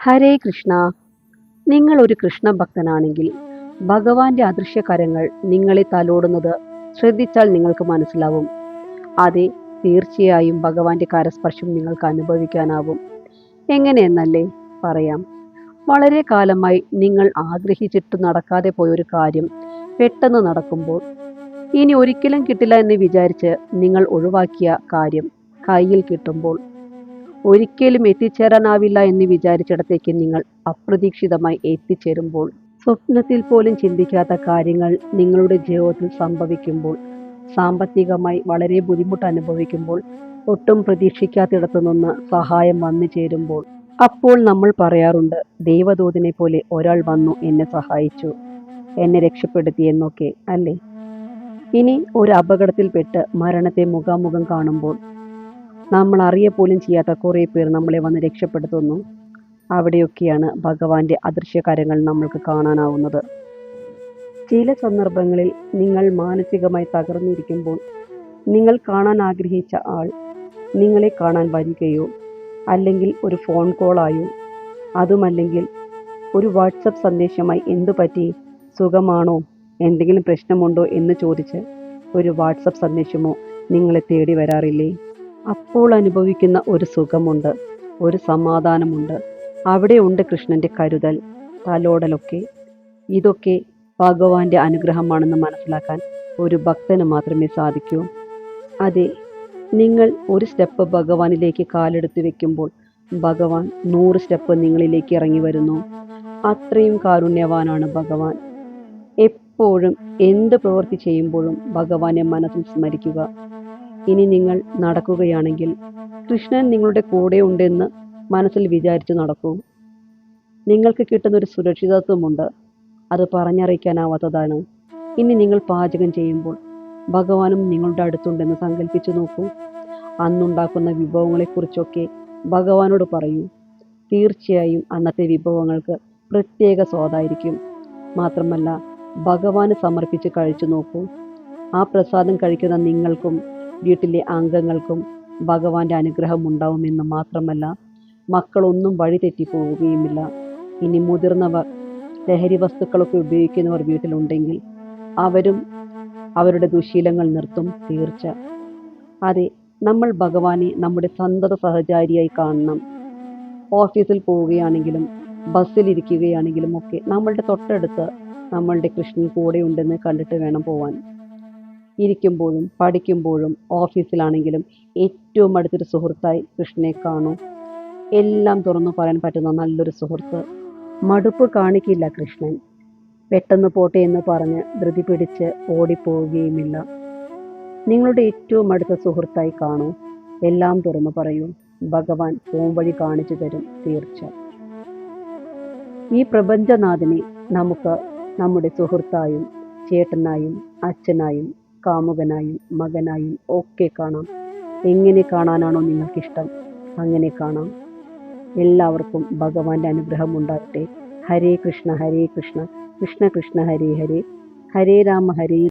ഹരേ കൃഷ്ണ. നിങ്ങൾ ഒരു കൃഷ്ണ ഭക്തനാണെങ്കിൽ ഭഗവാന്റെ അദൃശ്യകരങ്ങൾ നിങ്ങളെ തലോടുന്നത് ശ്രദ്ധിച്ചാൽ നിങ്ങൾക്ക് മനസ്സിലാവും. അതെ തീർച്ചയായും ഭഗവാന്റെ കരസ്പർശം നിങ്ങൾക്ക് അനുഭവിക്കാനാവും. എങ്ങനെയെന്നല്ലേ പറയാം. വളരെ കാലമായി നിങ്ങൾ ആഗ്രഹിച്ചിട്ട് നടക്കാതെ പോയൊരു കാര്യം പെട്ടെന്ന് നടക്കുമ്പോൾ ഇനി ഒരിക്കലും കിട്ടില്ല എന്ന് വിചാരിച്ച് നിങ്ങൾ ഒഴിവാക്കിയ കാര്യം കയ്യിൽ കിട്ടുമ്പോൾ ഒരിക്കലും എത്തിച്ചേരാനാവില്ല എന്ന് വിചാരിച്ചിടത്തേക്ക് നിങ്ങൾ അപ്രതീക്ഷിതമായി എത്തിച്ചേരുമ്പോൾ സ്വപ്നത്തിൽ പോലും ചിന്തിക്കാത്ത കാര്യങ്ങൾ നിങ്ങളുടെ ജീവിതത്തിൽ സംഭവിക്കുമ്പോൾ സാമ്പത്തികമായി വളരെ ബുദ്ധിമുട്ട് അനുഭവിക്കുമ്പോൾ ഒട്ടും പ്രതീക്ഷിക്കാത്തിടത്തു നിന്ന് സഹായം വന്നു ചേരുമ്പോൾ അപ്പോൾ നമ്മൾ പറയാറുണ്ട് ദൈവദൂതിനെ പോലെ ഒരാൾ വന്നു എന്നെ സഹായിച്ചു എന്നെ രക്ഷപ്പെടുത്തി എന്നൊക്കെ അല്ലേ? ഇനി ഒരു അപകടത്തിൽപ്പെട്ട് മരണത്തെ മുഖാമുഖം കാണുമ്പോൾ നമ്മൾ അറിയ പോലും ചെയ്യാത്ത കുറേ പേർ നമ്മളെ വന്ന് രക്ഷപ്പെടുത്തുന്നു. അവിടെയൊക്കെയാണ് ഭഗവാന്റെ അദൃശ്യകാര്യങ്ങൾ നമ്മൾക്ക് കാണാനാവുന്നത്. ചില സന്ദർഭങ്ങളിൽ നിങ്ങൾ മാനസികമായി തകർന്നിരിക്കുമ്പോൾ നിങ്ങൾ കാണാൻ ആഗ്രഹിച്ച ആൾ നിങ്ങളെ കാണാൻ വരികയോ അല്ലെങ്കിൽ ഒരു ഫോൺ കോളായോ അതുമല്ലെങ്കിൽ ഒരു വാട്സപ്പ് സന്ദേശമായി എന്തു പറ്റി സുഖമാണോ എന്തെങ്കിലും പ്രശ്നമുണ്ടോ എന്ന് ചോദിച്ച് ഒരു വാട്സപ്പ് സന്ദേശമോ നിങ്ങളെ തേടി വരാറില്ലേ? അപ്പോൾ അനുഭവിക്കുന്ന ഒരു സുഖമുണ്ട് ഒരു സമാധാനമുണ്ട്. അവിടെ ഉണ്ട് കൃഷ്ണന്റെ കരുതൽ തലോടലൊക്കെ. ഇതൊക്കെ ഭഗവാന്റെ അനുഗ്രഹമാണെന്ന് മനസ്സിലാക്കാൻ ഒരു ഭക്തന് മാത്രമേ സാധിക്കൂ. അതെ നിങ്ങൾ ഒരു സ്റ്റെപ്പ് ഭഗവാനിലേക്ക് കാലെടുത്ത് വെക്കുമ്പോൾ ഭഗവാൻ നൂറ് സ്റ്റെപ്പ് നിങ്ങളിലേക്ക് ഇറങ്ങി വരുന്നു. അത്രയും കാരുണ്യവാനാണ് ഭഗവാൻ. എപ്പോഴും എന്ത് പ്രവൃത്തി ചെയ്യുമ്പോഴും ഭഗവാനെ മനസ്സിൽ സ്മരിക്കുക. ഇനി നിങ്ങൾ നടക്കുകയാണെങ്കിൽ കൃഷ്ണൻ നിങ്ങളുടെ കൂടെ ഉണ്ടെന്ന് മനസ്സിൽ വിചാരിച്ച് നടക്കൂ. നിങ്ങൾക്ക് കിട്ടുന്ന ഒരു സുരക്ഷിതത്വമുണ്ട്. അത് പറഞ്ഞറിയിക്കാനാവാത്തതാണ്. ഇനി നിങ്ങൾ പാചകം ചെയ്യുമ്പോൾ ഭഗവാനും നിങ്ങളുടെ അടുത്തുണ്ടെന്ന് സങ്കല്പിച്ചു നോക്കൂ. അന്നുണ്ടാക്കുന്ന വിഭവങ്ങളെക്കുറിച്ചൊക്കെ ഭഗവാനോട് പറയൂ. തീർച്ചയായും അന്നത്തെ വിഭവങ്ങൾക്ക് പ്രത്യേക സ്വാദായിരിക്കും. മാത്രമല്ല ഭഗവാന് സമർപ്പിച്ച് കഴിച്ചു നോക്കൂ. ആ പ്രസാദം കഴിക്കുന്ന നിങ്ങൾക്കും വീട്ടിലെ അംഗങ്ങൾക്കും ഭഗവാന്റെ അനുഗ്രഹം ഉണ്ടാവുമെന്ന് മാത്രമല്ല മക്കളൊന്നും വഴി തെറ്റിപ്പോവുകയുമില്ല ഇനി മുതിർന്നവർ ലഹരി വസ്തുക്കളൊക്കെ ഉപയോഗിക്കുന്നവർ വീട്ടിലുണ്ടെങ്കിൽ അവരും അവരുടെ ദുശീലങ്ങൾ നിർത്തും തീർച്ച. അതെ നമ്മൾ ഭഗവാനെ നമ്മുടെ സന്തത സഹചാരിയായി കാണണം. ഓഫീസിൽ പോവുകയാണെങ്കിലും ബസ്സിലിരിക്കുകയാണെങ്കിലും ഒക്കെ നമ്മളുടെ തൊട്ടടുത്ത് നമ്മളുടെ കൃഷ്ണൻ കൂടെ ഉണ്ടെന്ന് കണ്ടിട്ട് വേണം പോവാൻ. ഇരിക്കുമ്പോഴും പഠിക്കുമ്പോഴും ഓഫീസിലാണെങ്കിലും ഏറ്റവും അടുത്തൊരു സുഹൃത്തായി കൃഷ്ണനെ കാണൂ. എല്ലാം തുറന്നു പറയാൻ പറ്റുന്ന നല്ലൊരു സുഹൃത്ത്. മടുപ്പ് കാണിക്കില്ല കൃഷ്ണൻ. പെട്ടെന്ന് പോട്ടെ എന്ന് പറഞ്ഞ് ധൃതി പിടിച്ച് ഓടിപ്പോവുകയുമില്ല. നിങ്ങളുടെ ഏറ്റവും അടുത്ത സുഹൃത്തായി കാണൂ. എല്ലാം തുറന്നു പറയൂ. ഭഗവാൻ പോംവഴി കാണിച്ചു തരും തീർച്ച. ഈ പ്രപഞ്ചനാഥിനെ നമുക്ക് നമ്മുടെ സുഹൃത്തായും ചേട്ടനായും അച്ഛനായും കാമുകനായും മകനായും ഒക്കെ കാണാം. എങ്ങനെ കാണാനാണോ നിങ്ങൾക്കിഷ്ടം അങ്ങനെ കാണാം. എല്ലാവർക്കും ഭഗവാന്റെ അനുഗ്രഹം ഉണ്ടാകട്ടെ. ഹരേ കൃഷ്ണ ഹരേ കൃഷ്ണ. കൃഷ്ണ കൃഷ്ണ ഹരേ ഹരേ. ഹരേ രാമ ഹരേ